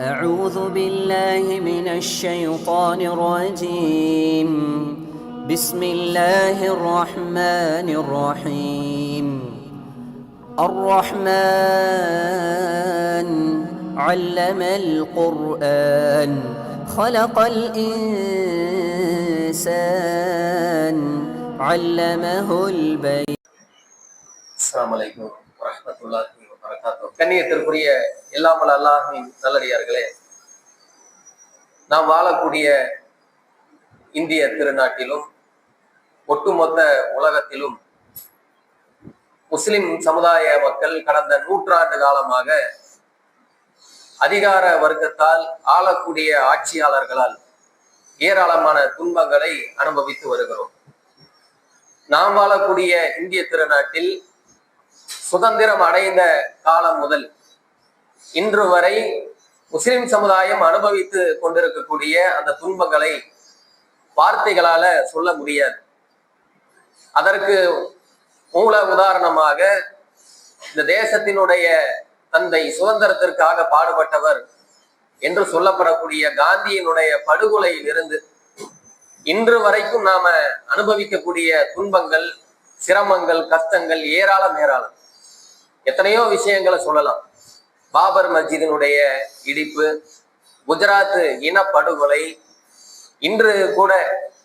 أعوذ بالله من الشيطان الرجيم. بسم الله الرحمن الرحيم. الرحمن علم القرآن. خلق الإنسان. علمه البيان. السلام عليكم ورحمة الله கண்ணியத்திற்குரிய எல்லாமல் அல்லாஹின் நல்லடியார்களே நாம் வாழக்கூடிய இந்திய திருநாட்டிலும் ஒட்டுமொத்த உலகத்திலும் முஸ்லிம் சமுதாய மக்கள் கடந்த நூற்றாண்டு காலமாக அதிகார வர்க்கத்தால் ஆளக்கூடிய ஆட்சியாளர்களால் ஏராளமான துன்பங்களை அனுபவித்து வருகிறோம். நாம் வாழக்கூடிய இந்திய திருநாட்டில் சுதந்திரம் அடைந்த காலம் முதல் இன்று வரை முஸ்லிம் சமுதாயம் அனுபவித்து கொண்டிருக்கக்கூடிய அந்த துன்பங்களை வார்த்தைகளால சொல்ல முடியாது. அதற்கு மூல உதாரணமாக இந்த தேசத்தினுடைய தந்தை சுதந்திரத்திற்காக பாடுபட்டவர் என்று சொல்லப்படக்கூடிய காந்தியினுடைய படுகொலையில் இருந்து இன்று வரைக்கும் நாம அனுபவிக்கக்கூடிய துன்பங்கள் சிரமங்கள் கஷ்டங்கள் ஏராளம் ஏராளம். எத்தனையோ விஷயங்களை சொல்லலாம். பாபர் மஸ்ஜிதினுடைய இடிப்பு குஜராத் இனப்படுகொலை இன்று கூட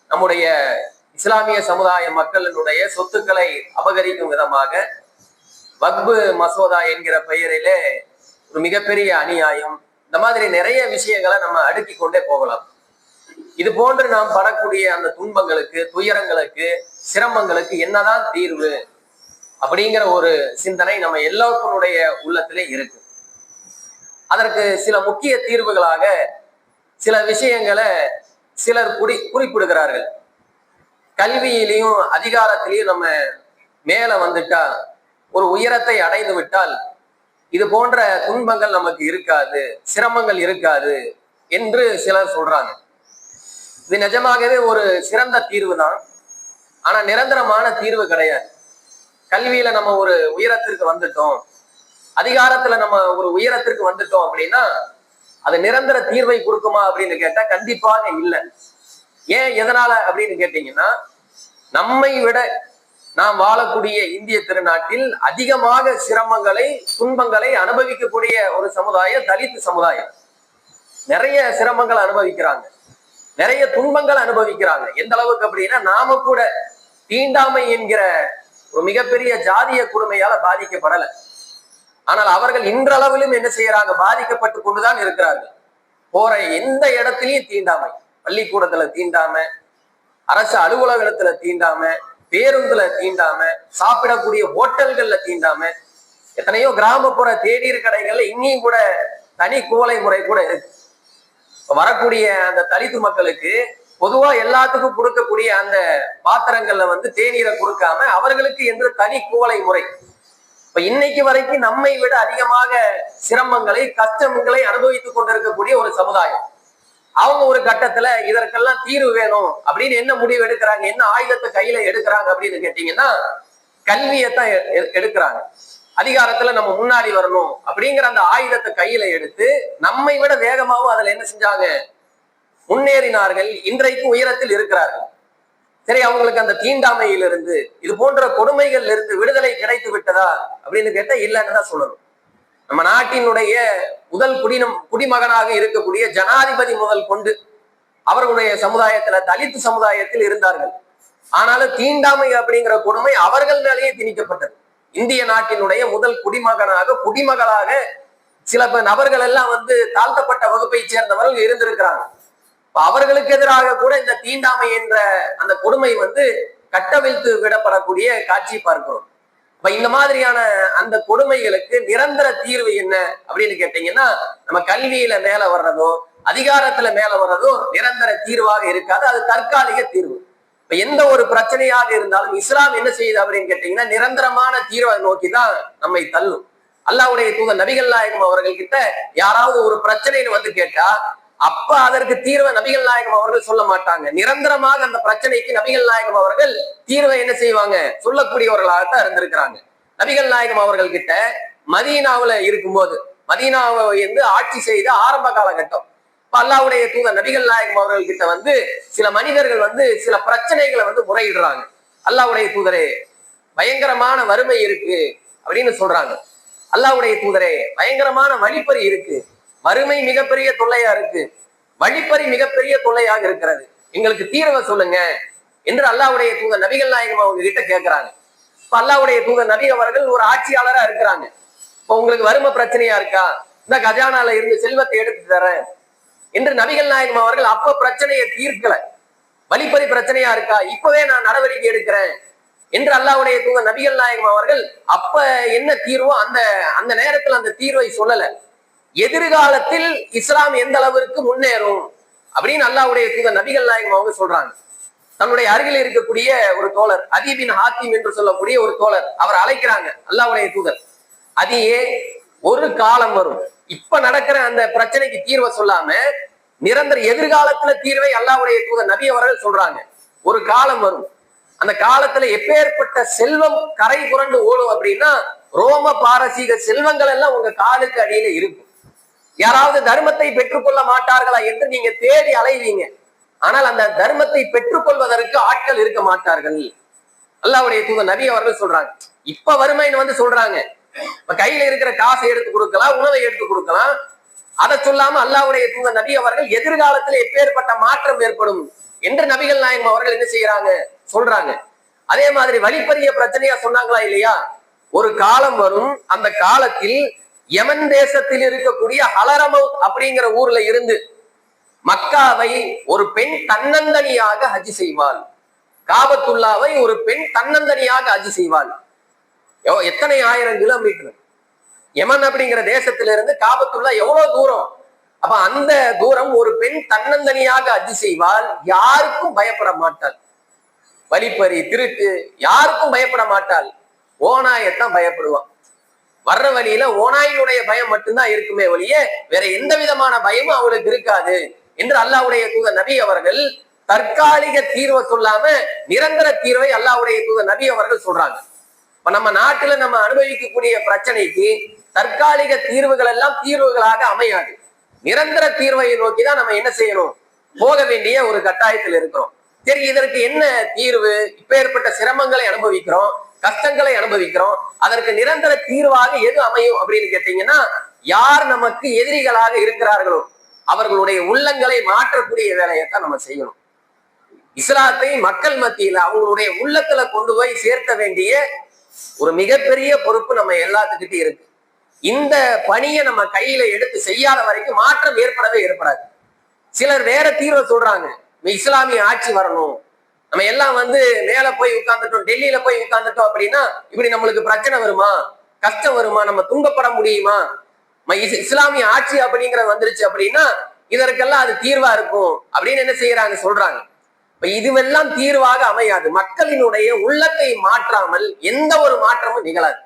நம்முடைய இஸ்லாமிய சமுதாய மக்களினுடைய சொத்துக்களை அபகரிக்கும் விதமாக வக்பு மசோதா என்கிற பெயரிலே ஒரு மிகப்பெரிய அநியாயம். இந்த மாதிரி நிறைய விஷயங்களை நம்ம அடுக்கி கொண்டே போகலாம். இது போன்று நாம் படக்கூடிய அந்த துன்பங்களுக்கு துயரங்களுக்கு சிரமங்களுக்கு என்னதான் தீர்வு? அப்படிங்கிற ஒரு சிந்தனை நம்ம எல்லோருடைய உள்ளத்திலே இருக்கு. அதற்கு சில முக்கிய தீர்வுகளாக சில விஷயங்களை சிலர் குறி குறிப்பிடுகிறார்கள். கல்வியிலையும் அதிகாரத்திலையும் நம்ம மேல வந்துட்டா ஒரு உயரத்தை அடைந்து விட்டால் இது போன்ற துன்பங்கள் நமக்கு இருக்காது சிரமங்கள் இருக்காது என்று சிலர் சொல்றாங்க. இது நிஜமாகவே ஒரு சிறந்த தீர்வு தான் ஆனா நிரந்தரமான தீர்வு கிடையாது. கல்வியில நம்ம ஒரு உயரத்திற்கு வந்துட்டோம் அதிகாரத்துல நம்ம ஒரு உயரத்திற்கு வந்துட்டோம் அப்படின்னா அது நிரந்தர தீர்வை கொடுக்குமா அப்படின்னு கேட்டா கண்டிப்பாக இல்லை. ஏன் எதனால அப்படின்னு கேட்டீங்கன்னா நம்மை விட நாம் வாழக்கூடிய இந்திய திருநாட்டில் அதிகமாக சிரமங்களை துன்பங்களை அனுபவிக்கக்கூடிய ஒரு சமுதாயம் தலித் சமுதாயம். நிறைய சிரமங்களை அனுபவிக்கிறாங்க. நிறைய துன்பங்கள் அனுபவிக்கிறாங்க. எந்த அளவுக்கு அப்படின்னா நாம கூட தீண்டாமை என்கிற ஒரு மிகப்பெரிய ஜாதிய கொடுமையால பாதிக்கப்படல. ஆனால் அவர்கள் இன்றளவிலும் என்ன செய்யறாங்க? பாதிக்கப்பட்டு கொண்டுதான் இருக்கிறார்கள். போற எந்த இடத்துலயும் தீண்டாமை பள்ளிக்கூடத்துல தீண்டாம அரசு அலுவலகத்துல தீண்டாம பேருந்துல தீண்டாம சாப்பிடக்கூடிய ஹோட்டல்கள்ல தீண்டாம எத்தனையோ கிராமப்புற தேநீர் கடைகள்ல இன்னியும் கூட தனி கோலை முறை கூட இருக்கு. வரக்கூடிய அந்த தலித்து மக்களுக்கு பொதுவா எல்லாத்துக்கும் கொடுக்கக்கூடிய அந்த பாத்திரங்கள்ல வந்து தேநீரை கொடுக்காம அவர்களுக்கு என்று தனி குவளை முறை. இப்ப இன்னைக்கு வரைக்கும் நம்மை விட அதிகமாக சிரமங்களை கஷ்டங்களை அனுபவித்துக் கொண்டிருக்கக்கூடிய ஒரு சமுதாயம். அவங்க ஒரு கட்டத்துல இதற்கெல்லாம் தீர்வு வேணும் அப்படின்னு என்ன முடிவு எடுக்கிறாங்க என்ன ஆயுதத்தை கையில எடுக்கிறாங்க அப்படின்னு கேட்டீங்கன்னா கல்வியைத்தான் எ- எ- எடுக்கிறாங்க. அதிகாரத்துல நம்ம முன்னாடி வரணும் அப்படிங்கிற அந்த ஆயுதத்தை கையில எடுத்து நம்மை விட வேகமாவும் அதுல என்ன செஞ்சாங்க முன்னேறினார்கள் இன்றைக்கு உயரத்தில் இருக்கிறார்கள். சரி அவங்களுக்கு அந்த தீண்டாமையிலிருந்து இது போன்ற கொடுமைகள்ல இருந்து விடுதலை கிடைத்து விட்டதா அப்படின்னு கேட்டா இல்லைன்னு தான் சொல்லணும். நம்ம நாட்டினுடைய முதல் குடினம் குடிமகனாக இருக்கக்கூடிய ஜனாதிபதி முதல் கொண்டு அவர்களுடைய சமுதாயத்துல தலித் சமுதாயத்தில் இருந்தார்கள். ஆனாலும் தீண்டாமை அப்படிங்கிற கொடுமை அவர்கள் மேலேயே திணிக்கப்பட்டது. இந்திய நாட்டினுடைய முதல் குடிமகனாக குடிமகளாக சில நபர்கள் எல்லாம் வந்து தாழ்த்தப்பட்ட வகுப்பை சேர்ந்தவர்கள் இருந்திருக்கிறாங்க. அவர்களுக்கு எதிராக கூட இந்த தீண்டாமை என்ற அந்த கொடுமை வந்து கட்டவிழ்த்து விடப்படக்கூடிய காட்சி பார்க்கிறோம். அப்ப இந்த மாதிரியான அந்த கொடுமைகளுக்கு நிரந்தர தீர்வு என்ன அப்படின்னு கேட்டீங்கன்னா நம்ம கல்வியில மேல வர்றதோ அதிகாரத்துல மேல வர்றதோ நிரந்தர தீர்வாக இருக்காது. அது தற்காலிக தீர்வு. இப்ப எந்த ஒரு பிரச்சனையாக இருந்தாலும் இஸ்லாம் என்ன செய்யுது அப்படின்னு கேட்டீங்கன்னா நிரந்தரமான தீர்வை நோக்கி தான் நம்மை தள்ளும். அல்லாவுடைய தூதர் நபிகள் நாயகம் அவர்கள் கிட்ட யாராவது ஒரு பிரச்சனைன்னு வந்து கேட்டா அப்ப அதற்கு தீர்வை நபிகள் நாயகம் அவர்கள் சொல்ல மாட்டாங்க. நிரந்தரமாக அந்த பிரச்சனைக்கு நபிகள் நாயகம் அவர்கள் தீர்வை என்ன செய்வாங்க? சொல்லக்கூடியவர்களாகத்தான் இருந்திருக்கிறாங்க. நபிகள் நாயகம் அவர்கள் கிட்ட மதீனாவுல இருக்கும்போது மதீனாவை வந்து ஆட்சி செய்த ஆரம்ப காலகட்டம். இப்ப அல்லாவுடைய தூதர் நபிகள் நாயகம் அவர்கள் கிட்ட வந்து சில மனிதர்கள் வந்து சில பிரச்சனைகளை வந்து முறையிடுறாங்க. அல்லாவுடைய தூதரே பயங்கரமான வறுமை இருக்கு அப்படின்னு சொல்றாங்க. அல்லாவுடைய தூதரே பயங்கரமான வழிப்பறி இருக்கு. வறுமை மிகப்பெரிய தொல்லையா இருக்கு. வழிப்பறி மிகப்பெரிய தொல்லையாக இருக்கிறது. எங்களுக்கு தீர்வை சொல்லுங்க. என்று அல்லாவுடைய தூதர் நபிகள் நாயகம் அவங்க கிட்ட கேட்கிறாங்க இப்ப அல்லாவுடைய தூதர் நபி அவர்கள் ஒரு ஆட்சியாளரா இருக்கிறாங்க. இப்ப உங்களுக்கு வறுமை பிரச்சனையா இருக்கா? இந்த கஜானால இருந்து செல்வத்தை எடுத்து தரேன். என்று நபிகள் நாயகம் அவர்கள் அப்ப பிரச்சனையை தீர்க்கல. வழிப்பறி பிரச்சனையா இருக்கா? இப்பவே நான் நடவடிக்கை எடுக்கிறேன். என்று அல்லாவுடைய தூங்க நபிகள் நாயகம் அவர்கள் அப்ப என்ன தீர்வோ அந்த அந்த நேரத்தில் அந்த தீர்வை சொல்லலை. எதிர்காலத்தில் இஸ்லாம் எந்த அளவிற்கு முன்னேறும் அப்படின்னு அல்லாவுடைய தூதர் நபிகள் நாயகம் அவங்க சொல்றாங்க. தன்னுடைய அருகில் இருக்கக்கூடிய ஒரு தோழர் அதீபின் ஹாத்திம் என்று சொல்லக்கூடிய ஒரு தோழர் அவர் அழைக்கிறாங்க அல்லாவுடைய தூதர். அதையே ஒரு காலம் வரும். இப்ப நடக்கிற அந்த பிரச்சனைக்கு தீர்வை சொல்லாம நிரந்தர எதிர்காலத்துல தீர்வை அல்லாவுடைய தூதர் நபி அவர்கள் சொல்றாங்க. ஒரு காலம் வரும். அந்த காலத்துல எப்பேற்பட்ட செல்வம் கரை புரண்டு ஓடும் அப்படின்னா ரோம பாரசீக செல்வங்கள் எல்லாம் உங்க காலுக்கு அடியில இருக்கும். யாராவது தர்மத்தை பெற்றுக்கொள்ள மாட்டார்களா என்று நீங்க தேடி அலைவீங்க ஆனால் அந்த தர்மத்தை பெற்றுக்கொள்வதற்கு ஆட்கள் இருக்க மாட்டார்கள். அல்லாவுடைய தூங்க நபி அவர்கள் சொல்றாங்க. இப்ப வறுமைன்னு வந்து சொல்றாங்க. இப்ப கையில இருக்கிற காசை எடுத்து கொடுக்கலாம் உணவை எடுத்து கொடுக்கலாம். அதை சொல்லாம அல்லாவுடைய தூங்க நபி அவர்கள் எதிர்காலத்தில் எப்பேற்பட்ட மாற்றம் ஏற்படும் என்று நபிகள் நாயகம் அவர்கள் என்ன செய்யறாங்க? சொல்றாங்க. அதே மாதிரி வழிப்பறிய பிரச்சனையா சொன்னாங்களா இல்லையா? ஒரு காலம் வரும். அந்த காலத்தில் யமன் தேசத்தில் இருக்கக்கூடிய ஹலரமௌ அப்படிங்கிற ஊர்ல இருந்து மக்காவை ஒரு பெண் தன்னந்தனியாக ஹஜ் செய்வாள். காபத்துல்லாவை ஒரு பெண் தன்னந்தனியாக ஹஜ் செய்வாள். எத்தனை ஆயிரம் கிலோமீட்டர்? யமன் அப்படிங்கிற தேசத்திலிருந்து காபத்துல்லா எவ்வளவு தூரம்? அப்ப அந்த தூரம் ஒரு பெண் தன்னந்தனியாக ஹஜ் செய்வால் யாருக்கும் பயப்பட மாட்டாள். வழிப்பறி திருட்டு யாருக்கும் பயப்பட மாட்டாள். ஓநாயத்தான் பயப்படுவான். வர்ற வழியில ஓனாயினுடைய பயம் மட்டும்தான் இருக்குமே ஒழிய வேற எந்த விதமான பயமும் அவளுக்கு இருக்காது என்று அல்லாவுடைய தூத நபி அவர்கள் தற்காலிக தீர்வை சொல்லாம நிரந்தர தீர்வை அல்லாவுடைய தூத நபி அவர்கள் சொல்றாங்க. இப்ப நம்ம நாட்டுல நம்ம அனுபவிக்கக்கூடிய பிரச்சனைக்கு தற்காலிக தீர்வுகள் எல்லாம் தீர்வுகளாக அமையாது. நிரந்தர தீர்வை நோக்கி தான் நம்ம என்ன செய்யணும்? போக வேண்டிய ஒரு கட்டாயத்தில் இருக்கிறோம். சரி இதற்கு என்ன தீர்வு? இப்ப ஏற்பட்ட சிரமங்களை அனுபவிக்கிறோம். கஷ்டங்களை அனுபவிக்கிறோம். அதற்கு நிரந்தர தீர்வாக எது அமையும் அப்படின்னு கேட்டீங்கன்னா யார் நமக்கு எதிரிகளாக இருக்கிறார்களோ அவர்களுடைய உள்ளங்களை மாற்றக்கூடிய வேலையைத்தான் நம்ம செய்யணும். இஸ்லாத்தை மக்கள் மத்தியில அவங்களுடைய உள்ளத்துல கொண்டு போய் சேர்த்த வேண்டிய ஒரு மிகப்பெரிய பொறுப்பு நம்ம எல்லாத்துக்கிட்டே இருக்கு. இந்த பணியை நம்ம கையில எடுத்து செய்யாத வரைக்கும் மாற்றம் ஏற்படவே ஏற்படாது. சிலர் வேற தீர்வை சொல்றாங்க. இஸ்லாமிய ஆட்சி வரணும். நம்ம எல்லாம் வந்து மேல போய் உட்கார்ந்துட்டோம் டெல்லியில போய் உட்கார்ந்துட்டோம் அப்படின்னா இப்படி நம்மளுக்கு பிரச்சனை வருமா? கஷ்டம் வருமா? நம்ம துன்பப்பட முடியுமா? இஸ்லாமிய ஆட்சி அப்படிங்கிறது வந்துருச்சு அப்படின்னா இதற்கெல்லாம் அது தீர்வா இருக்கும் அப்படின்னு என்ன செய்யறாங்க சொல்றாங்க. இப்ப இதுவெல்லாம் தீர்வாக அமையாது. மக்களினுடைய உள்ளத்தை மாற்றாமல் எந்த ஒரு மாற்றமும் நிகழாது.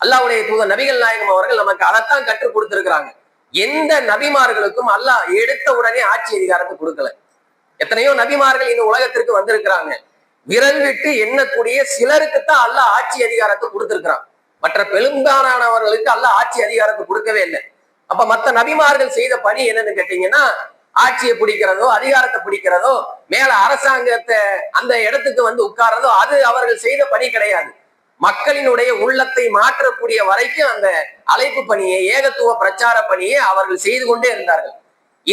அல்லாவுடைய தூதர் நபிகள் நாயகம் அவர்கள் நமக்கு அதைத்தான் கற்றுக் கொடுத்திருக்கிறாங்க. எந்த நபிமார்களுக்கும் அல்லாஹ் எடுத்த உடனே ஆட்சி அதிகாரத்தை கொடுக்கல. எத்தனையோ நபிமார்கள் இந்த உலகத்திற்கு வந்திருக்கிறாங்க. விரல் விட்டு எண்ணக்கூடிய சிலருக்கு தான் அல்ல ஆட்சி அதிகாரத்தை கொடுத்திருக்கிறான். மற்ற பெரும்பாலானவர்களுக்கு அல்ல ஆட்சி அதிகாரத்தை கொடுக்கவே இல்லை. அப்ப மத்த நபிமார்கள் செய்த பணி என்னன்னு கேட்டீங்கன்னா ஆட்சியை பிடிக்கிறதோ அதிகாரத்தை பிடிக்கிறதோ மேல அரசாங்கத்தை அந்த இடத்துக்கு வந்து உட்கார்றதோ அது அவர்கள் செய்த பணி கிடையாது. மக்களினுடைய உள்ளத்தை மாற்றக்கூடிய வரைக்கும் அந்த அழைப்பு பணியை ஏகத்துவ பிரச்சார பணியை அவர்கள் செய்து கொண்டே இருந்தார்கள்.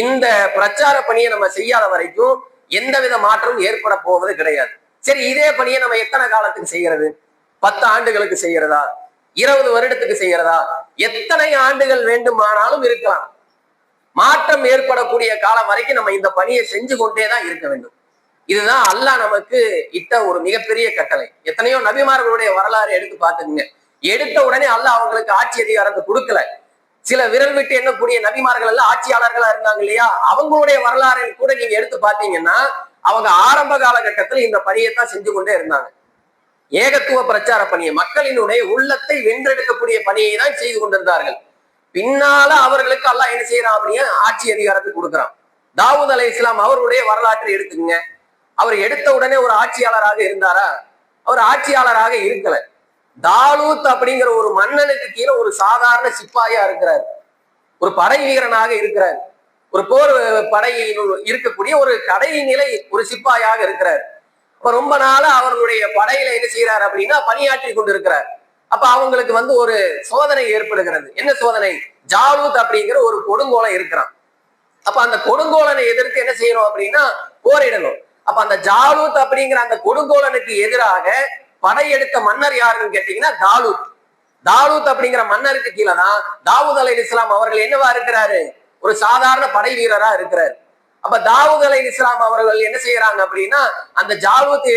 இந்த பிரச்சார பணியை நம்ம செய்யாத வரைக்கும் எந்தவித மாற்றமும் ஏற்பட போவது கிடையாது. சரி இதே பணியை நம்ம எத்தனை காலத்துக்கு செய்யறது பத்து ஆண்டுகளுக்கு செய்யறதா இருபது வருடத்துக்கு செய்யறதா எத்தனை ஆண்டுகள் வேண்டுமானாலும் இருக்கலாம். மாற்றம் ஏற்படக்கூடிய காலம் வரைக்கும் நம்ம இந்த பணியை செஞ்சு கொண்டே தான் இருக்க வேண்டும். இதுதான் அல்லாஹ் நமக்கு இட்ட ஒரு மிகப்பெரிய கட்டளை. எத்தனையோ நபிமார்களுடைய வரலாறு எடுத்து பார்த்துக்குங்க. எடுத்த உடனே அல்லாஹ் அவங்களுக்கு ஆட்சி அதிகாரத்தை கொடுக்கல. சில விரல் விட்டு எண்ணக்கூடிய நபிமார்கள் எல்லாம் ஆட்சியாளர்களா இருந்தாங்க இல்லையா? அவங்களுடைய வரலாறை கூட நீங்க எடுத்து பார்த்தீங்கன்னா அவங்க ஆரம்ப காலகட்டத்தில் இந்த பணியை தான் செஞ்சு கொண்டே இருந்தாங்க. ஏகத்துவ பிரச்சார பணியை மக்களினுடைய உள்ளத்தை வென்றெடுக்கக்கூடிய பணியை தான் செய்து கொண்டிருந்தார்கள். பின்னால அவர்களுக்கு எல்லாம் என்ன செய்யறான் அப்படின்னு ஆட்சி அதிகாரத்தை கொடுக்குறான். தாவூத் அலை இஸ்லாம் அவருடைய வரலாற்றை எடுத்துக்கங்க. அவர் எடுத்த உடனே ஒரு ஆட்சியாளராக இருந்தாரா? அவர் ஆட்சியாளராக இருக்கல. தாலூத் அப்படிங்கிற ஒரு மன்னனுக்கு கீழே ஒரு சாதாரண சிப்பாயா இருக்கிறார். ஒரு படை வீரனாக இருக்கிறார். ஒரு போர் படையில் இருக்கக்கூடிய ஒரு கடை நிலை ஒரு சிப்பாயாக இருக்கிறார். அப்ப ரொம்ப நாளா அவர்களுடைய படையில என்ன செய்யறாரு அப்படின்னா பணியாற்றி கொண்டிருக்கிறார். அப்ப அவங்களுக்கு வந்து ஒரு சோதனை ஏற்படுகிறது. என்ன சோதனை? ஜாலூத் அப்படிங்கிற ஒரு கொடுங்கோலம் இருக்கிறான். அப்ப அந்த கொடுங்கோலனை எதிர்த்து என்ன செய்யணும் அப்படின்னா போரிடணும். அப்ப அந்த ஜாலூத் அப்படிங்கிற அந்த கொடுங்கோலனுக்கு எதிராக படையெடுத்த மன்னர் யாருன்னு கேட்டீங்கன்னா தாலூத். தாலூத் அப்படிங்கிற மன்னருக்கு கீழே தான் தாவூத் அலை இஸ்லாம் அவர்கள் என்னவா இருக்கிறாரு? ஒரு சாதாரண படை வீரரா இருக்கிறாரு. அப்ப தாவூத் அலை இஸ்லாம் அவர்கள் என்ன செய்யறாங்க அப்படின்னா அந்த ஜாலூத்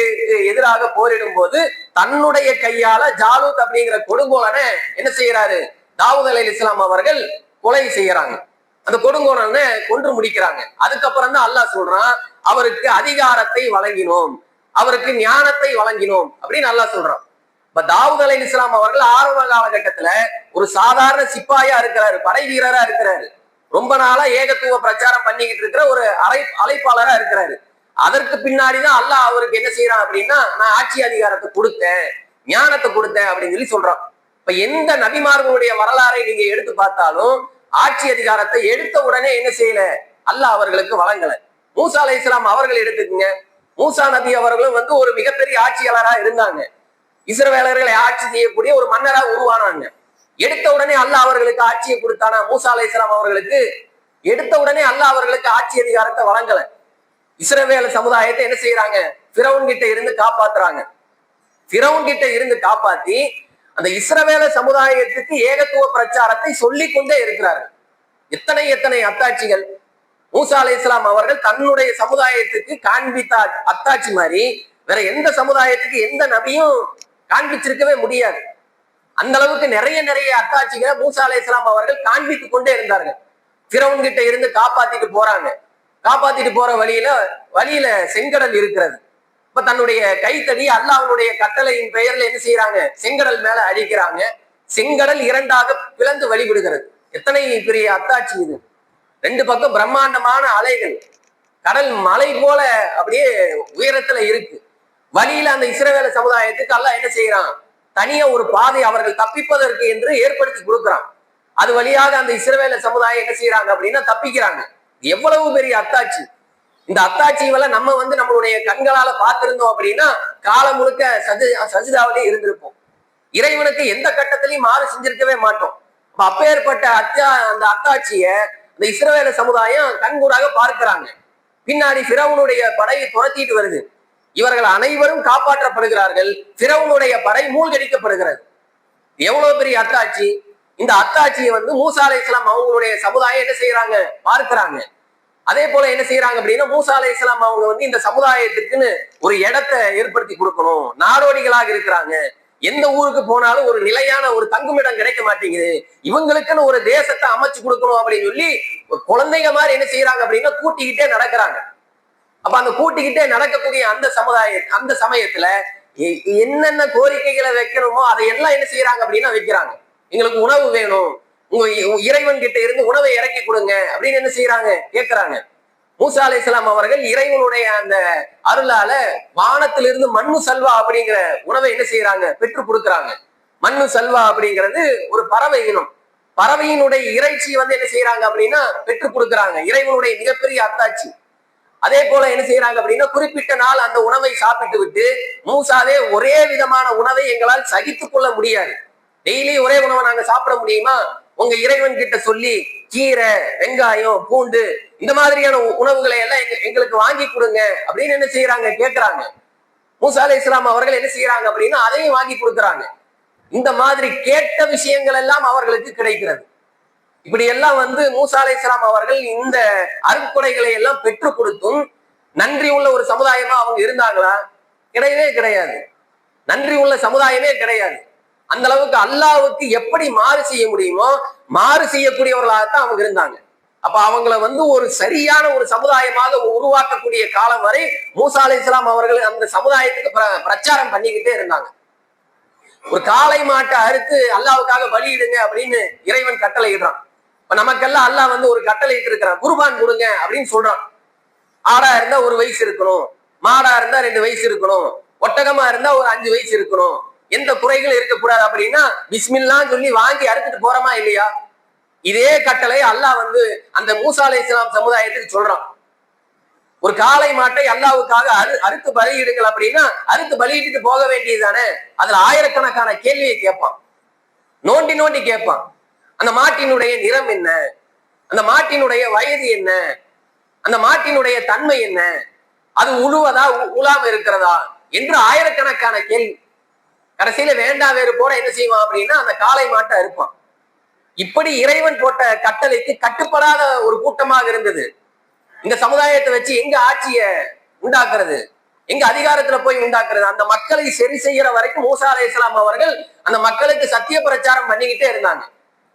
எதிராக போரிடும் போது தன்னுடைய கையால ஜாலூத் அப்படிங்கிற கொடுங்கோலனை என்ன செய்யறாரு? தாவூத் அலை இஸ்லாம் அவர்கள் கொலை செய்யறாங்க. அந்த கொடுங்கோலனை கொன்று முடிக்கிறாங்க. அதுக்கப்புறம் தான் அல்லாஹ் சொல்றான் அவருக்கு அதிகாரத்தை வழங்கினோம். அவருக்கு ஞானத்தை வழங்கினோம் அப்படின்னு நல்லா சொல்றான். இப்ப தாவூத் அலை இஸ்லாம் அவர்கள் ஆரம்ப காலகட்டத்துல ஒரு சாதாரண சிப்பாயா இருக்கிறாரு படை வீரரா இருக்கிறாரு. ரொம்ப நாளா ஏகத்துவ பிரச்சாரம் பண்ணிக்கிட்டு இருக்கிற ஒரு அலை அழைப்பாளரா இருக்கிறாரு. அதற்கு பின்னாடிதான் அல்லாஹ் அவருக்கு என்ன செய்யறான் அப்படின்னா நான் ஆட்சி அதிகாரத்தை கொடுத்தேன் ஞானத்தை கொடுத்தேன் அப்படின்னு சொல்லி சொல்றான். இப்ப எந்த நபிமார்களுடைய வரலாறை நீங்க எடுத்து பார்த்தாலும் ஆட்சி அதிகாரத்தை எடுத்த உடனே என்ன செய்யல? அல்லாஹ் அவர்களுக்கு வழங்கல. மூசா அலை இஸ்லாம் அவர்கள் எடுத்துக்கங்க. மூசா நபி அவர்களும் வந்து ஒரு மிகப்பெரிய ஆட்சியாளரா இருந்தாங்க. இஸ்ரவேலர்களை ஆட்சி செய்யக்கூடிய ஒரு மன்னரா உருவானாங்க. எடுத்த உடனே அல்லாஹ் அவர்களுக்கு ஆட்சியை கொடுத்தானா? மூசா அலை இஸ்லாம் அவர்களுக்கு எடுத்த உடனே அல்லாஹ் அவர்களுக்கு ஆட்சி அதிகாரத்தை வழங்கல. இஸ்ரவேல சமுதாயத்தை என்ன செய்யறாங்க பிறவுன் கிட்ட இருந்து காப்பாத்துறாங்க. பிறவுன் கிட்ட இருந்து காப்பாத்தி அந்த இஸ்ரவேல சமுதாயத்துக்கு ஏகத்துவ பிரச்சாரத்தை சொல்லிக் கொண்டே இருக்கிறார்கள். எத்தனை எத்தனை அத்தாட்சிகள்? மூசா அலை இஸ்லாம் அவர்கள் தன்னுடைய சமுதாயத்துக்கு காண்பித்த அத்தாட்சி மாதிரி வேற எந்த சமுதாயத்துக்கு எந்த நபியும் காண்பிச்சிருக்கவே முடியாது. அந்த அளவுக்கு நிறைய நிறைய அத்தாட்சிகளை மூசா அலை இஸ்லாம் அவர்கள் காண்பித்துக் கொண்டே இருந்தார்கள். பிறவன் கிட்ட இருந்து காப்பாத்திட்டு போறாங்க. காப்பாத்திட்டு போற வழியில வழியில செங்கடல் இருக்கிறது. இப்ப தன்னுடைய கைத்தடி அல்லாஹனுடைய கட்டளையின் பெயர்ல என்ன செய்யறாங்க செங்கடல் மேல அடிக்கிறாங்க. செங்கடல் இரண்டாக பிளந்து வழிபடுகிறது. எத்தனை பெரிய அத்தாட்சி இது? ரெண்டு பக்கம் பிரம்மாண்டமான அலைகள். கடல் மலை போல அப்படியே உயரத்துல இருக்கு. வழியில அந்த இஸ்ரவேல சமுதாயத்துக்கு அல்ல என்ன செய்யறான் தனியா ஒரு பாதை அவர்கள் தப்பிப்பதற்கு என்று ஏற்படுத்தி கொடுக்குறான். அது வழியாக அந்த இஸ்ரவேல சமுதாயம் என்ன செய்யறாங்க அப்படின்னா தப்பிக்கிறாங்க. எவ்வளவு பெரிய அத்தாட்சி. இந்த அத்தாட்சிகளை நம்ம வந்து நம்மளுடைய கண்களால பார்த்திருந்தோம் அப்படின்னா காலம் முழுக்க சஜி சஜிதாவிலே இருந்திருப்போம். இறைவனுக்கு எந்த கட்டத்திலையும் மாறு செஞ்சிருக்கவே மாட்டோம். அப்ப அப்பேற்பட்ட அத்தா அந்த அத்தாட்சிய இந்த இஸ்ரவேல சமுதாயம் கண்கூடாக பார்க்கிறாங்க. பின்னாடி பிறவனுடைய படையை துரத்திட்டு வருது. இவர்கள் அனைவரும் காப்பாற்றப்படுகிறார்கள். பிறவனுடைய படை மூழ்கடிக்கப்படுகிறது. எவ்வளவு பெரிய அத்தாட்சி? இந்த அத்தாட்சியை வந்து மூசா அலை இஸ்லாம் அவங்களுடைய சமுதாயம் என்ன செய்யறாங்க பார்க்கிறாங்க. அதே போல என்ன செய்யறாங்க அப்படின்னா மூசா அலை இஸ்லாம் அவங்க வந்து இந்த சமுதாயத்துக்குன்னு ஒரு இடத்தை ஏற்படுத்தி கொடுக்கணும். நாடோடிகளாக இருக்கிறாங்க. எந்த ஊருக்கு போனாலும் ஒரு நிலையான ஒரு தங்குமிடம் கிடைக்க மாட்டேங்குது. இவங்களுக்குன்னு ஒரு தேசத்தை அமைச்சு கொடுக்கணும் அப்படின்னு சொல்லி குழந்தைங்க மாதிரி என்ன செய்யறாங்க அப்படின்னா கூட்டிக்கிட்டே நடக்கிறாங்க. அப்ப அந்த கூட்டிக்கிட்டே நடக்கக்கூடிய அந்த சமுதாய அந்த சமயத்துல எ- என்னென்ன கோரிக்கைகளை வைக்கணுமோ அதையெல்லாம் என்ன செய்யறாங்க அப்படின்னா வைக்கிறாங்க. எங்களுக்கு உணவு வேணும். உங்க இ- இறைவன் கிட்ட இருந்து உணவை இறக்கி கொடுங்க அப்படின்னு என்ன செய்யறாங்க? கேட்கிறாங்க மூசா அலை அவர்கள் இறைவனுடைய அந்த அருளால வானத்திலிருந்து மண்ணு சல்வா அப்படிங்கிற உணவை என்ன செய்யறாங்க பெற்று கொடுக்குறாங்க. மண்ணு சல்வா அப்படிங்கிறது ஒரு பறவை இனம். பறவையினுடைய இறைச்சி வந்து என்ன செய்யறாங்க அப்படின்னா பெற்று கொடுக்குறாங்க. இறைவனுடைய மிகப்பெரிய அத்தாட்சி. அதே போல என்ன செய்யறாங்க அப்படின்னா குறிப்பிட்ட நாள் அந்த உணவை சாப்பிட்டு விட்டு மூசாவே ஒரே விதமான உணவை எங்களால் சகித்துக் கொள்ள முடியாது. டெய்லி ஒரே உணவை நாங்க சாப்பிட முடியுமா? உங்க இறைவன் கிட்ட சொல்லி கீரை வெங்காயம் பூண்டு இந்த மாதிரியான உணவுகளை எல்லாம் எங்களுக்கு வாங்கி கொடுங்க அப்படின்னு என்ன செய்யறாங்க? கேட்கறாங்க மூசா இஸ்லாம் அவர்கள் என்ன செய்யறாங்க அப்படின்னா அதையும் வாங்கி கொடுக்குறாங்க. இந்த மாதிரி கேட்ட விஷயங்கள் எல்லாம் அவர்களுக்கு கிடைக்கிறது. இப்படி எல்லாம் வந்து மூசா இஸ்லாம் அவர்கள் இந்த அருட்கொடைகளை எல்லாம் பெற்று கொடுத்தும் நன்றி உள்ள ஒரு சமுதாயமா அவங்க இருந்தாங்களா? கிடையவே கிடையாது. நன்றி உள்ள சமுதாயமே கிடையாது. அந்த அளவுக்கு அல்லாவுக்கு எப்படி மாறு செய்ய முடியுமோ மாறு செய்யக்கூடியவர்களாகத்தான் அவங்க இருந்தாங்க. அப்ப அவங்கள வந்து ஒரு சரியான ஒரு சமுதாயமாக உருவாக்கக்கூடிய காலம் வரை மூசா அலி இஸ்லாம் அவர்கள் அந்த சமுதாயத்துக்கு பிர- பிரச்சாரம் பண்ணிக்கிட்டே இருந்தாங்க. ஒரு காளை மாட்டை அறுத்து அல்லாவுக்காக பலியிடுங்க அப்படின்னு இறைவன் கட்டளை இடுறான் இப்ப நமக்கெல்லாம் அல்லாஹ் வந்து ஒரு கட்டளை இட்டு இருக்கிறான் குருபான் கொடுங்க அப்படின்னு சொல்றான். ஆடா இருந்தா ஒரு வயசு இருக்கணும் மாடா இருந்தா ரெண்டு வயசு இருக்கணும் ஒட்டகமா இருந்தா ஒரு அஞ்சு வயசு இருக்கணும். எந்த குறைகளும் இருக்கக்கூடாது அப்படின்னா பிஸ்மில்லாம் சொல்லி வாங்கி அறுத்துட்டு போறோமா இல்லையா? இதே கட்டளை அல்லாஹ் வந்து அந்த மூசா அலை இஸ்லாம் சமுதாயத்துக்கு சொல்றான். ஒரு காளை மாட்டை அல்லாவுக்காக அறு அறுத்து பலியிடுங்கள் அப்படின்னா அறுத்து பலியிட்டு போக வேண்டியதுதானே? அதுல ஆயிரக்கணக்கான கேள்வியை கேட்பான். நோண்டி நோண்டி கேட்பான். அந்த மாட்டினுடைய நிறம் என்ன? அந்த மாட்டினுடைய வயது என்ன? அந்த மாட்டினுடைய தன்மை என்ன? அது உழுவதா உ- உழாம இருக்கிறதா? என்று ஆயிரக்கணக்கான கேள்வி. கடைசியில வேண்டாம் வேறு போற என்ன செய்வான் அப்படின்னா அந்த காளை மாட்டை இருப்பான் இப்படி இறைவன் போட்ட கட்டளைக்கு கட்டுப்படாத ஒரு கூட்டமாக இருந்தது. இந்த சமுதாயத்தை வச்சு எங்க ஆட்சிய உண்டாக்குறது? எங்க அதிகாரத்துல போய் உண்டாக்குறது? அந்த மக்களை சரி செய்யற வரைக்கும் மூசா அலை இஸ்லாம் அவர்கள் அந்த மக்களுக்கு சத்திய பிரச்சாரம் பண்ணிக்கிட்டே இருந்தாங்க.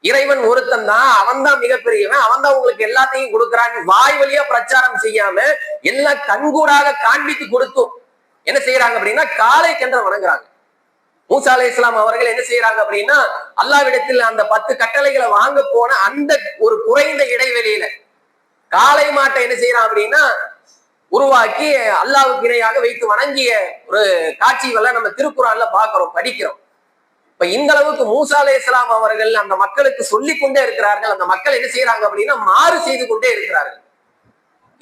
இறைவன் ஒருத்தன் தான் அவன் தான் மிகப்பெரியவன் அவன் தான் உங்களுக்கு எல்லாத்தையும் கொடுக்குறான் வாய் வழியா பிரச்சாரம் செய்யாம எல்லாம் கண்கூடாக காண்பித்து கொடுத்தும். என்ன செய்யறாங்க அப்படின்னா காலை கென்ற வணங்குறாங்க. மூசா அலை இஸ்லாம் அவர்கள் என்ன செய்யறாங்க அப்படின்னா அல்லாவிடத்தில் அந்த பத்து கட்டளைகளை வாங்க போன அந்த ஒரு குறைந்த இடைவெளியில காளை மாட்டை என்ன செய்யறான் அப்படின்னா உருவாக்கி அல்லாவுக்கு இணையாக வைத்து வணங்கிய ஒரு காட்சிகளை நம்ம திருக்குறான்ல பாக்குறோம் படிக்கிறோம். இப்ப இந்த அளவுக்கு மூசா அலே இஸ்லாம் அவர்கள் அந்த மக்களுக்கு சொல்லிக் கொண்டே இருக்கிறார்கள். அந்த மக்கள் என்ன செய்யறாங்க அப்படின்னா மாறு செய்து கொண்டே இருக்கிறார்கள்.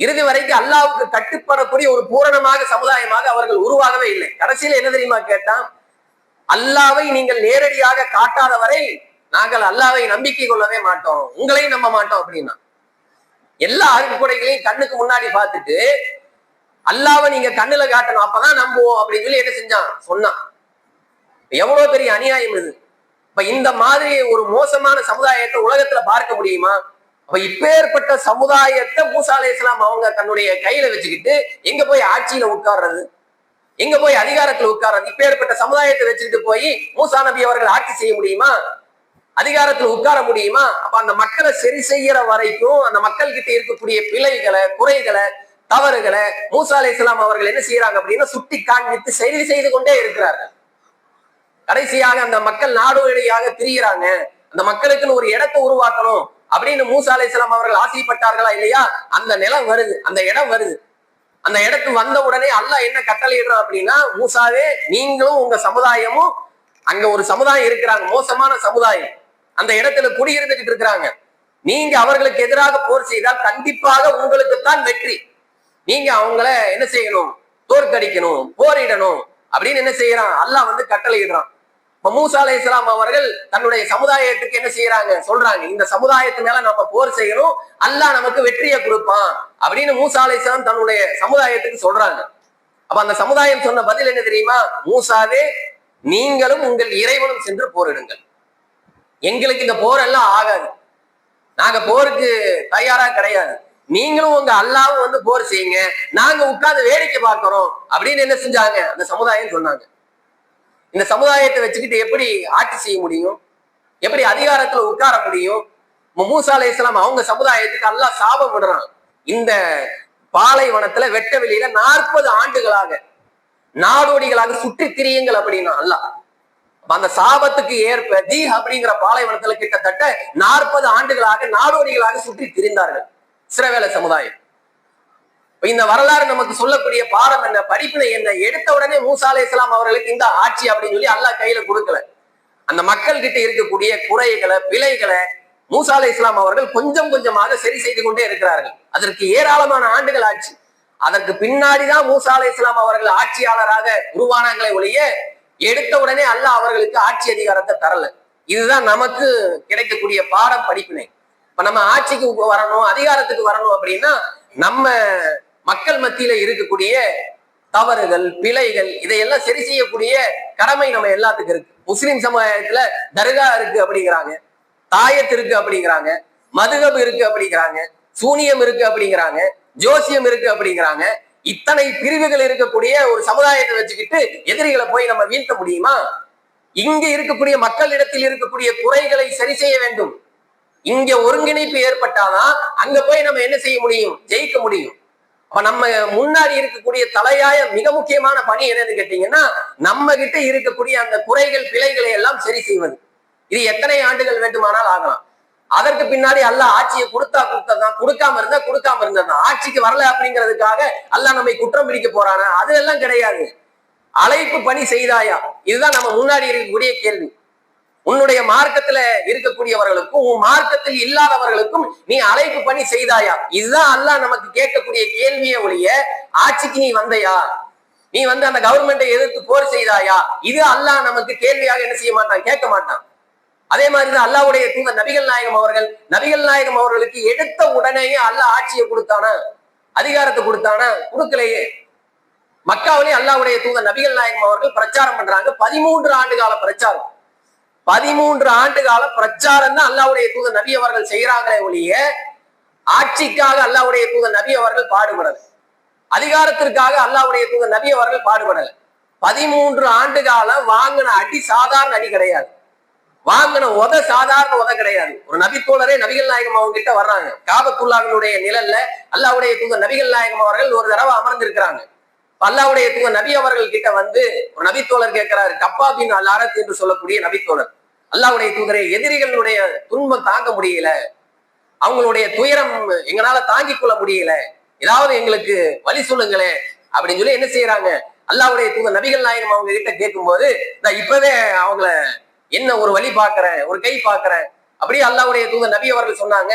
இறுதி வரைக்கும் அல்லாவுக்கு கட்டுப்படக்கூடிய ஒரு பூரணமாக சமுதாயமாக அவர்கள் உருவாகவே இல்லை. கடைசியில என்ன தெரியுமா கேட்டான்? அல்லாவை நீங்கள் நேரடியாக காட்டாத வரை நாங்கள் அல்லாவை நம்பிக்கை கொள்ளவே மாட்டோம். உங்களையும் நம்ப மாட்டோம் அப்படின்னா. எல்லா அருக்குடைகளையும் கண்ணுக்கு முன்னாடி பார்த்துட்டு அல்லாவை நீங்க கண்ணுல காட்டணும் அப்பதான் நம்புவோம் அப்படின்னு சொல்லி என்ன செஞ்சான்? சொன்னான். எவ்வளவு பெரிய அநியாயம் இது. இப்ப இந்த மாதிரி ஒரு மோசமான சமுதாயத்தை உலகத்துல பார்க்க முடியுமா? அப்ப இப்பேற்பட்ட சமுதாயத்தை மூசா இஸ்லாம் அவங்க தன்னுடைய கையில வச்சுக்கிட்டு எங்க போய் ஆட்சியில உட்கார்றது? எங்க போய் அதிகாரத்துல உட்கார்றது இப்பேற்பட்ட சமுதாயத்தை வச்சுக்கிட்டு போய் மூசா நபி அவர்கள் ஆட்சி செய்ய முடியுமா? அதிகாரத்துல உட்கார முடியுமா? அப்ப அந்த மக்களை சரி செய்யற வரைக்கும் அந்த மக்கள் கிட்ட இருக்கக்கூடிய பிழைகளை குறைகளை தவறுகளை மூசா அலி இஸ்லாம் அவர்கள் என்ன செய்யறாங்க அப்படின்னா சுட்டி காண்பித்து சரி செய்து கொண்டே இருக்கிறார்கள். கடைசியாக அந்த மக்கள் நாடோடியாக திரிகிறாங்க அந்த மக்களுக்குன்னு ஒரு இடத்தை உருவாக்கணும் அப்படின்னு மூசா அலி இஸ்லாம் அவர்கள் ஆசைப்பட்டார்களா இல்லையா? அந்த நிலம் வருது அந்த இடம் வருது. அந்த இடத்துக்கு வந்த உடனே அல்லாஹ் என்ன கட்டளையிடுறான் அப்படின்னா மூசாவே நீங்களும் உங்க சமுதாயமும் அங்க ஒரு சமுதாயம் இருக்கிறாங்க மோசமான சமுதாயம். அந்த இடத்துல குடியிருந்துகிட்டு இருக்கிறாங்க. நீங்க அவர்களுக்கு எதிராக போர் செய்தால் கண்டிப்பாக உங்களுக்கு தான் வெற்றி. நீங்க அவங்கள என்ன செய்யணும்? தோற்கடிக்கணும் போரிடணும் அப்படின்னு என்ன செய்யறான்? அல்லாஹ் வந்து கட்டளையிடுறான் மூசா அலை இஸ்லாம் அவர்கள் தன்னுடைய சமுதாயத்துக்கு என்ன செய்யறாங்க சொல்றாங்க இந்த சமுதாயத்து மேல நம்ம போர் செய்யணும் அல்லாஹ் நமக்கு வெற்றியை கொடுப்பான் அப்படின்னு மூசா அலை இஸ்லாம் தன்னுடைய சமுதாயத்துக்கு சொல்றாங்க. அப்ப அந்த சமுதாயம் சொன்ன பதில் என்ன தெரியுமா? மூசாவே நீங்களும் உங்கள் இறைவனும் சென்று போரிடுங்கள். எங்களுக்கு இந்த போர் எல்லாம் ஆகாது. நாங்க போருக்கு தயாரா கிடையாது. நீங்களும் உங்க அல்லாவும் வந்து போர் செய்யுங்க. நாங்க உட்கார்ந்து வேடிக்கை பார்க்கிறோம் அப்படின்னு என்ன செஞ்சாங்க? அந்த சமுதாயம் சொன்னாங்க. இந்த சமுதாயத்தை வச்சுக்கிட்டு எப்படி ஆட்சி செய்ய முடியும்? எப்படி அதிகாரத்துல உட்கார முடியும்? மூசா அலை இஸ்லாம் அவங்க சமுதாயத்துக்கு அல்லா சாபம் விடுறான். இந்த பாலைவனத்துல வெட்ட வெளியில நாற்பது ஆண்டுகளாக நாடோடிகளாக சுற்றி திரியுங்கள் அப்படின்னா அல்லாஹ். அந்த சாபத்துக்கு ஏற்ப தி அப்படிங்கிற பாலைவனத்துல கிட்டத்தட்ட நாற்பது ஆண்டுகளாக நாடோடிகளாக சுற்றி திரிந்தார்கள். சிறவேல சமுதாயம். இந்த வரலாறு நமக்கு சொல்லக்கூடிய பாடம் என்ன? படிப்பினை என்ன? எடுத்த உடனே மூசா அலை இஸ்லாம் அவர்களுக்கு இந்த ஆட்சி அப்படின்னு சொல்லி அல்லாஹ் கையில கொடுக்கல. அந்த மக்கள் கிட்ட இருக்கக்கூடிய குறைகளை பிழைகளை மூசா அலை இஸ்லாம் அவர்கள் கொஞ்சம் கொஞ்சமாக சரி செய்து கொண்டே இருக்கிறார்கள். அதற்கு ஏராளமான ஆண்டுகள் ஆட்சி அதற்கு பின்னாடிதான் மூசா அலை இஸ்லாம் அவர்கள் ஆட்சியாளராக உருவானாங்களே ஒழிய எடுத்த உடனே அல்லாஹ் அவர்களுக்கு ஆட்சி அதிகாரத்தை தரல. இதுதான் நமக்கு கிடைக்கக்கூடிய பாடம் படிப்பினை. இப்ப நம்ம ஆட்சிக்கு வரணும் அதிகாரத்துக்கு வரணும் அப்படின்னா நம்ம மக்கள் மத்தியில இருக்கக்கூடிய தவறுகள் பிழைகள் இதையெல்லாம் சரி செய்யக்கூடிய கடமை நம்ம எல்லாத்துக்கும் இருக்கு. முஸ்லிம் சமுதாயத்துல தர்கா இருக்கு அப்படிங்கிறாங்க தாயத்து இருக்கு அப்படிங்கிறாங்க மதுகப் இருக்கு அப்படிங்கிறாங்க சூனியம் இருக்கு அப்படிங்கிறாங்க ஜோசியம் இருக்கு அப்படிங்கிறாங்க. இத்தனை பிரிவுகள் இருக்கக்கூடிய ஒரு சமுதாயத்தை வச்சுக்கிட்டு எதிரிகளை போய் நம்ம வீழ்த்த முடியுமா? இங்க இருக்கக்கூடிய மக்களிடத்தில் இருக்கக்கூடிய குறைகளை சரி செய்ய வேண்டும். இங்க ஒருங்கிணைப்பு ஏற்பட்டாதான் அங்க போய் நம்ம என்ன செய்ய முடியும்? ஜெயிக்க முடியும். அப்ப நம்ம முன்னாடி இருக்கக்கூடிய தலையாய மிக முக்கியமான பணி என்னன்னு கேட்டீங்கன்னா நம்ம கிட்ட இருக்கக்கூடிய அந்த குறைகள் பிழைகளை எல்லாம் சரி செய்வது. இது எத்தனை ஆண்டுகள் வேண்டுமானால் ஆகலாம். அதற்கு பின்னாடி அல்ல ஆட்சியை கொடுத்தா கொடுத்ததான் கொடுக்காம இருந்தா கொடுக்காம இருந்ததான் ஆட்சிக்கு வரல அப்படிங்கிறதுக்காக அல்லாஹ் நம்மை குற்றம் பிடிக்க போறானா? அது எல்லாம் கிடையாது. அழைப்பு பணி செய்தாயா? இதுதான் நம்ம முன்னாடி இருக்கக்கூடிய கேள்வி. உன்னுடைய மார்க்கத்துல இருக்கக்கூடியவர்களுக்கும் உன் மார்க்கத்தில் இல்லாதவர்களுக்கும் நீ அழைப்பு பண்ணி செய்தாயா? இதுதான் அல்லாஹ் நமக்கு கேட்கக்கூடிய கேள்வியே ஒழிய ஆட்சிக்கு நீ வந்தையா? நீ வந்து அந்த கவர்மெண்டை எதிர்த்து போர் செய்தாயா? இது அல்லாஹ் நமக்கு கேள்வியாக என்ன செய்ய மாட்டான்? கேட்க மாட்டான். அதே மாதிரிதான் அல்லாவுடைய தூங்க நபிகள் நாயகம் அவர்கள் நபிகள் நாயகம் அவர்களுக்கு எடுத்த உடனேயே அல்லாஹ் ஆட்சியை கொடுத்தானா? அதிகாரத்தை கொடுத்தானா? கொடுக்கலையே. மக்காவிலே அல்லாவுடைய தூங்க நபிகள் நாயகம் அவர்கள் பிரச்சாரம் பண்றாங்க. பதிமூன்று ஆண்டு கால பிரச்சாரம். பதிமூன்று ஆண்டு கால பிரச்சாரம் தான் அல்லாவுடைய தூதர் நபி அவர்கள் செய்யறாங்களே ஒழிய ஆட்சிக்காக அல்லாவுடைய தூதர் நபி அவர்கள் பாடுபடல. அதிகாரத்திற்காக அல்லாவுடைய தூதர் நபி அவர்கள் பாடுபடல. பதிமூன்று ஆண்டு காலம் வாங்கின அடி சாதாரண அடி கிடையாது. வாங்கின உத சாதாரண உத கிடையாது. ஒரு நபித்தோழரே நபிகள் நாயகம் அவங்க கிட்ட வர்றாங்க. காபத்துள்ளாவினுடைய நிழல்ல அல்லாவுடைய தூதர் நபிகள் நாயகம் அவர்கள் ஒரு தடவை அமர்ந்திருக்கிறாங்க. அல்லாவுடைய தூங்க நபி அவர்கள் கிட்ட வந்து ஒரு நபித்தோழர் கேட்கிறாரு கப்பா பின் அல்லாரத் என்று சொல்லக்கூடிய நபித்தோழர் அல்லாவுடைய தூதரை எதிரிகளுடைய துன்பம் தாங்க முடியல. அவங்களுடைய துயரம் எங்களால தாங்கிக் கொள்ள முடியல. ஏதாவது எங்களுக்கு வழி சொல்லுங்களேன் அப்படின்னு சொல்லி என்ன செய்யறாங்க அல்லாவுடைய தூங்க நபிகள் நாயகம் அவங்க கிட்ட கேட்கும்போது நான் இப்பவே அவங்கள என்ன ஒரு வழி பாக்குறேன் ஒரு கை பாக்குறேன் அப்படியே அல்லாவுடைய தூங்க நபி அவர்கள் சொன்னாங்க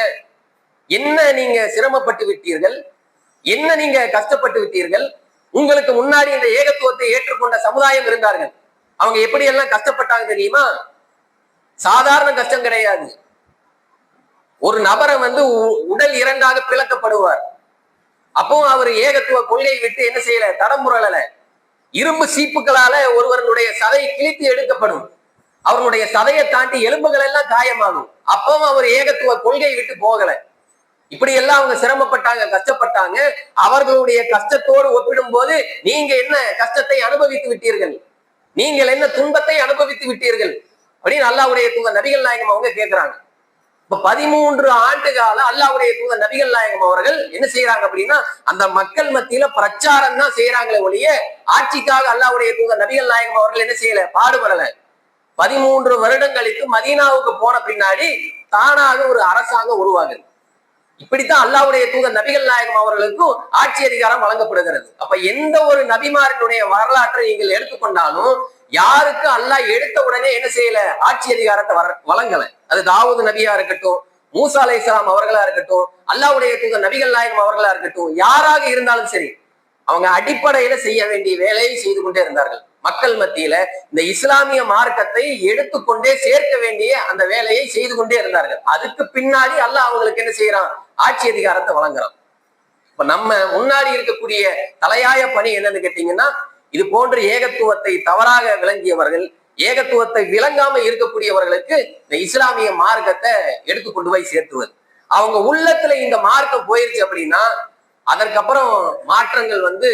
என்ன நீங்க சிரமப்பட்டு விட்டீர்கள்? என்ன நீங்க கஷ்டப்பட்டு விட்டீர்கள்? உங்களுக்கு முன்னாடி இந்த ஏகத்துவத்தை ஏற்றுக்கொண்ட சமுதாயம் இருந்தார்கள். அவங்க எப்படி எல்லாம் கஷ்டப்பட்டாங்க தெரியுமா? சாதாரண கஷ்டம் கிடையாது. ஒரு நபரை வந்து உ- உடல் இரண்டாக பிளக்கப்படுவார். அப்போ அவர் ஏகத்துவ கொள்கையை விட்டு என்ன செய்யல? தடமுறல இரும்பு சீப்புகளால ஒருவருடைய சதை கிழித்து எடுக்கப்படும். அவருடைய சதையை தாண்டி எலும்புகள் எல்லாம் காயமாகும். அப்பவும் அவர் ஏகத்துவ கொள்கையை விட்டு போகலை. இப்படி எல்லாம் அவங்க சிரமப்பட்டாங்க கஷ்டப்பட்டாங்க. அவர்களுடைய கஷ்டத்தோடு ஒப்பிடும்போது நீங்க என்ன கஷ்டத்தை அனுபவித்து விட்டீர்கள்? நீங்கள் என்ன துன்பத்தை அனுபவித்து விட்டீர்கள்? அப்படின்னு அல்லாவுடைய தூங்க நபிகள் நாயகம் அவங்க கேட்கிறாங்க இப்ப பதிமூன்று ஆண்டு காலம் அல்லாவுடைய தூங்க நபிகள் நாயகம் அவர்கள் என்ன செய்யறாங்க அப்படின்னா அந்த மக்கள் மத்தியில பிரச்சாரம் தான் செய்யறாங்களே ஒழிய ஆட்சிக்காக அல்லாவுடைய தூங்க நபிகள் நாயகம் அவர்கள் என்ன செய்யல? பாடுபடல. பதிமூன்று வருடங்களுக்கு மதீனாவுக்கு போன பின்னாடி தானாக ஒரு அரசாங்கம் உருவாகுது. இப்படித்தான் அல்லாவுடைய தூதர் நபிகள் நாயகம் அவர்களுக்கும் ஆட்சி அதிகாரம் வழங்கப்படுகிறது. அப்ப எந்த ஒரு நபிமாரினுடைய வரலாற்றை நீங்கள் எடுத்துக்கொண்டாலும் யாருக்கு அல்லாஹ் எடுத்த உடனே என்ன செய்யல? ஆட்சி அதிகாரத்தை வர வழங்கல. அது தாவூது நபியா இருக்கட்டும் மூசா அலை இஸ்லாம் அவர்களா இருக்கட்டும் அல்லாவுடைய தூதர் நபிகள் நாயகம் அவர்களா இருக்கட்டும் யாராக இருந்தாலும் சரி அவங்க அடிப்படையில செய்ய வேண்டிய வேலையை செய்து கொண்டே இருந்தார்கள். மக்கள் மத்தியில இந்த இஸ்லாமிய மார்க்கத்தை எடுத்துக்கொண்டே சேர்க்க வேண்டிய அந்த வேலையை செய்து கொண்டே இருந்தார்கள். அதுக்கு பின்னாடி அல்லாஹ் அவங்களுக்கு என்ன செய்யறான்? ஆட்சி அதிகாரத்தை வழங்குறான். இப்ப நம்ம முன்னாடி இருக்கக்கூடிய தலையாய பணி என்னன்னு கேட்டீங்கன்னா இது போன்ற ஏகத்துவத்தை தவறாக விளங்கியவர்கள் ஏகத்துவத்தை விளங்காம இருக்கக்கூடியவர்களுக்கு இந்த இஸ்லாமிய மார்க்கத்தை எடுத்து கொண்டு போய் சேர்த்துவது. அவங்க உள்ளத்துல இந்த மார்க்கம் போயிருச்சு அப்படின்னா அதற்கப்புறம் மாற்றங்கள் வந்து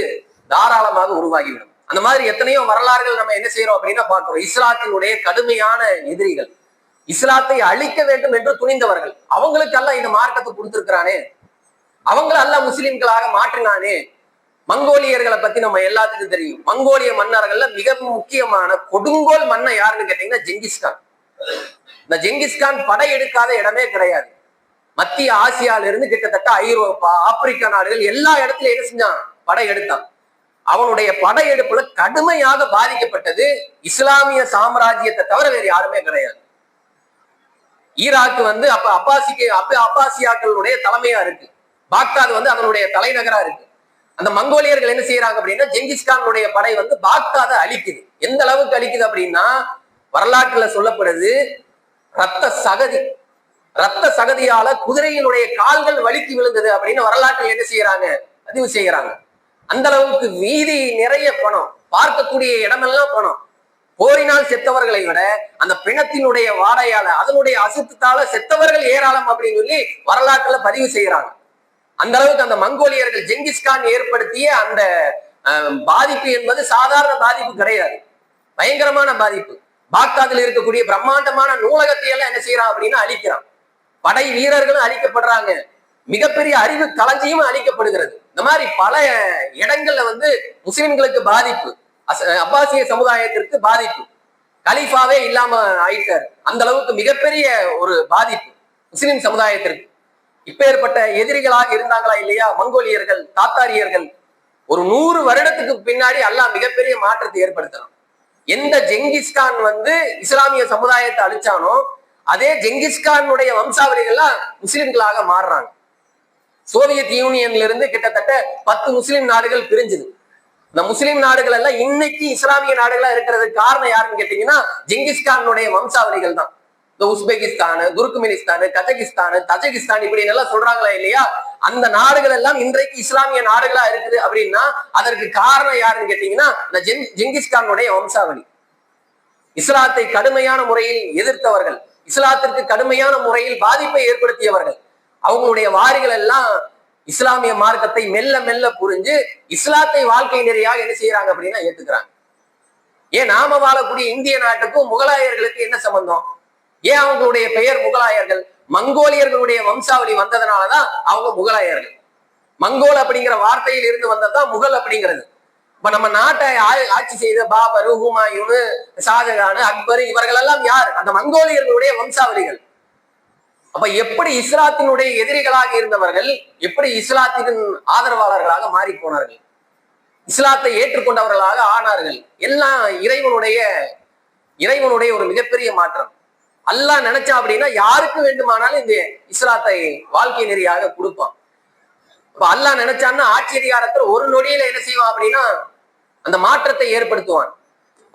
தாராளமாக உருவாகிவிடும். அந்த மாதிரி எத்தனையோ வரலாறுகள் நம்ம என்ன செய்யறோம் அப்படின்னா பார்க்கிறோம். இஸ்லாத்தினுடைய கடுமையான எதிரிகள். இஸ்லாத்தை அழிக்க வேண்டும் என்று துணிந்தவர்கள். அவங்களுக்கு அல்ல இந்த மார்க்கத்தை கொடுத்திருக்கிறானே. அவங்கள அல்ல முஸ்லிம்களாக மாற்றினானே. மங்கோலியர்களை பத்தி நம்ம எல்லாத்துக்கும் தெரியும். மங்கோலிய மன்னர்கள்ல மிக முக்கியமான கொடுங்கோல் மன்னன் யாருன்னு கேட்டீங்கன்னா ஜெங்கிஸ்கான் இந்த ஜெங்கிஸ்கான் படை எடுக்காத இடமே கிடையாது. மத்திய ஆசியால இருந்து கிட்டத்தட்ட ஐரோப்பா ஆப்பிரிக்கா நாடுகள் எல்லா இடத்துலயும் என்ன செஞ்சான்? படை எடுத்தான். அவனுடைய படையெடுப்புல கடுமையாக பாதிக்கப்பட்டது இஸ்லாமிய சாம்ராஜ்யத்தை தவிர வேறு யாருமே கிடையாது. ஈராக்கு வந்து அப்ப அப்பாசிக்கு அப்ப அப்பாசியாக்களுடைய தலைமையா இருக்கு. பாக்தாத் வந்து அதனுடைய தலைநகரா இருக்கு. அந்த மங்கோலியர்கள் என்ன செய்யறாங்க அப்படின்னா ஜெங்கிஸ்கானுடைய படை வந்து பாக்தாதை அழிக்குது. எந்த அளவுக்கு அழிக்குது அப்படின்னா வரலாற்றுல சொல்லப்படுது ரத்த சகதி. ரத்த சகதியால குதிரையினுடைய கால்கள் வலிக்கு விழுந்தது அப்படின்னு வரலாற்றில் என்ன செய்யறாங்க? பதிவு செய்யறாங்க. அந்த அளவுக்கு வீதி நிறைய பணம் பார்க்கக்கூடிய இடமெல்லாம் பணம். போரினால் செத்தவர்களை விட அந்த பிணத்தினுடைய வாடையால அதனுடைய அசுத்தத்தால செத்தவர்கள் ஏராளம் அப்படின்னு சொல்லி வரலாற்றுல பதிவு செய்யறாங்க. அந்த அளவுக்கு அந்த மங்கோலியர்கள் ஜெங்கிஸ்கான் ஏற்படுத்திய அந்த பாதிப்பு என்பது சாதாரண பாதிப்பு கிடையாது. பயங்கரமான பாதிப்பு. பாக்தாதில் இருக்கக்கூடிய பிரம்மாண்டமான நூலகத்தை எல்லாம் என்ன செய்யறான் அப்படின்னு அழிக்கிறான். படை வீரர்களும் அழிக்கப்படுறாங்க. மிகப்பெரிய அறிவு களஞ்சியும் அழிக்கப்படுகிறது. இந்த மாதிரி பல இடங்கள்ல வந்து முஸ்லிம்களுக்கு பாதிப்பு. அப்பாசிய சமுதாயத்திற்கு பாதிப்பு. கலீஃபாவே இல்லாம ஆயிட்டார். அந்த அளவுக்கு மிகப்பெரிய ஒரு பாதிப்பு முஸ்லிம் சமுதாயத்திற்கு. இப்பேற்பட்ட எதிரிகளாக இருந்தாங்களா இல்லையா? மங்கோலியர்கள் தாத்தாரியர்கள். ஒரு நூறு வருடத்துக்கு பின்னாடி அல்லாஹ் மிகப்பெரிய மாற்றத்தை ஏற்படுத்தலாம். எந்த ஜெங்கிஸ்கான் வந்து இஸ்லாமிய சமுதாயத்தை அழிச்சானோ அதே ஜெங்கிஸ்கானுடைய வம்சாவளிகள்லாம் முஸ்லிம்களாக மாறுறாங்க. சோவியத் யூனியன்ல இருந்து கிட்டத்தட்ட பத்து முஸ்லிம் நாடுகள் பிரிஞ்சுது. இந்த முஸ்லீம் நாடுகள் எல்லாம் இன்னைக்கு இஸ்லாமிய நாடுகளா இருக்கிறதுக்கு காரணம் யாருன்னு கேட்டீங்கன்னா ஜெங்கிஸ்கானுடைய வம்சாவளிகள் தான் இந்த உஸ்பெகிஸ்தான் துர்க்மெனிஸ்தான் கஜகிஸ்தான் தஜகிஸ்தான் இப்படி எல்லாம் சொல்றாங்களா இல்லையா? அந்த நாடுகள் எல்லாம் இன்றைக்கு இஸ்லாமிய நாடுகளா இருக்குது அப்படின்னா அதற்கு காரணம் யாருன்னு கேட்டீங்கன்னா இந்த ஜிங் ஜெங்கிஸ்கானுடைய வம்சாவளி. இஸ்லாத்தை கடுமையான முறையில் எதிர்த்தவர்கள் இஸ்லாத்திற்கு கடுமையான முறையில் பாதிப்பை ஏற்படுத்தியவர்கள் அவங்களுடைய வாரிகள் எல்லாம் இஸ்லாமிய மார்க்கத்தை மெல்ல மெல்ல புரிஞ்சு இஸ்லாத்தை வாழ்க்கை நெறியாக என்ன செய்யறாங்க அப்படின்னா ஏத்துக்கிறாங்க. ஏன் நாம வாழக்கூடிய இந்திய நாட்டுக்கும் முகலாயர்களுக்கு என்ன சம்பந்தம்? ஏன் அவங்களுடைய பெயர் முகலாயர்கள்? மங்கோலியர்களுடைய வம்சாவளி வந்ததுனாலதான் அவங்க முகலாயர்கள். மங்கோல் அப்படிங்கிற வார்த்தையில் இருந்து வந்ததுதான் முகல் அப்படிங்கிறது. இப்ப நம்ம நாட்டை ஆட்சி செய்த பாபர் ஹுமாயுனு ஷாஜகான் அக்பர் இவர்கள் எல்லாம் யார்? அந்த மங்கோலியர்களுடைய வம்சாவளிகள். அப்ப எப்படி இஸ்லாத்தினுடைய எதிரிகளாக இருந்தவர்கள் எப்படி இஸ்லாத்தின் ஆதரவாளர்களாக மாறி போனார்கள் இஸ்லாத்தை ஏற்றுக்கொண்டவர்களாக ஆனார்கள். எல்லாம் இறைவனுடைய இறைவனுடைய ஒரு மிகப்பெரிய மாற்றம். அல்லாஹ் நினைச்சா அப்படின்னா யாருக்கு வேண்டுமானாலும் இந்த இஸ்லாத்தை வாழ்க்கை நெறியாக கொடுப்பான். இப்ப அல்லாஹ் நினைச்சான்னா ஆட்சி அதிகாரத்தில் ஒரு நொடியில என்ன செய்வான் அப்படின்னா அந்த மாற்றத்தை ஏற்படுத்துவான்.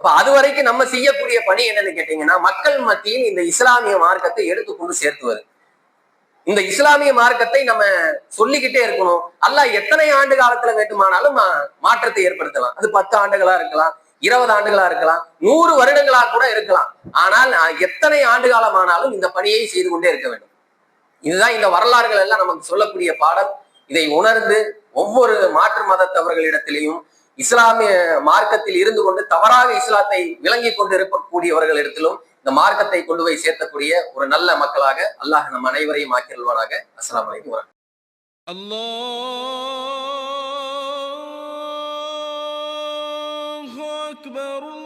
அப்ப அது வரைக்கும் நம்ம செய்யக்கூடிய பணி என்னன்னு கேட்டீங்கன்னா மக்கள் மத்தியில் இந்த இஸ்லாமிய மார்க்கத்தை எடுத்துக்கொண்டு சேர்த்துவது. இந்த இஸ்லாமிய மார்க்கத்தை நம்ம சொல்லிக்கிட்டே இருக்கணும். அல்ல எத்தனை ஆண்டு காலத்துல வேண்டுமானாலும் மாற்றத்தை ஏற்படுத்தலாம். அது பத்து ஆண்டுகளா இருக்கலாம் இருபது ஆண்டுகளா இருக்கலாம் நூறு வருடங்களா கூட இருக்கலாம். ஆனால் எத்தனை ஆண்டு காலமானாலும் இந்த பணியை செய்து கொண்டே இருக்க வேண்டும். இதுதான் இந்த வரலாறுகள் எல்லாம் நமக்கு சொல்லக்கூடிய பாடம். இதை உணர்ந்து ஒவ்வொரு மாற்று மதத்தவர்களிடத்திலையும் இஸ்லாமிய மார்க்கத்தில் இருந்து கொண்டு தவறாக இஸ்லாத்தை விளங்கி கொண்டு இருக்கக்கூடியவர்களிடத்திலும் இந்த மார்க்கத்தை கொண்டு போய் சேர்த்தக்கூடிய ஒரு நல்ல மக்களாக அல்லாஹ் நம் அனைவரையும் ஆக்கியல்வானாக அஸ்ஸலாமு அலைக்கும் வரஹ்மத்துல்லாஹி الله أكبر الله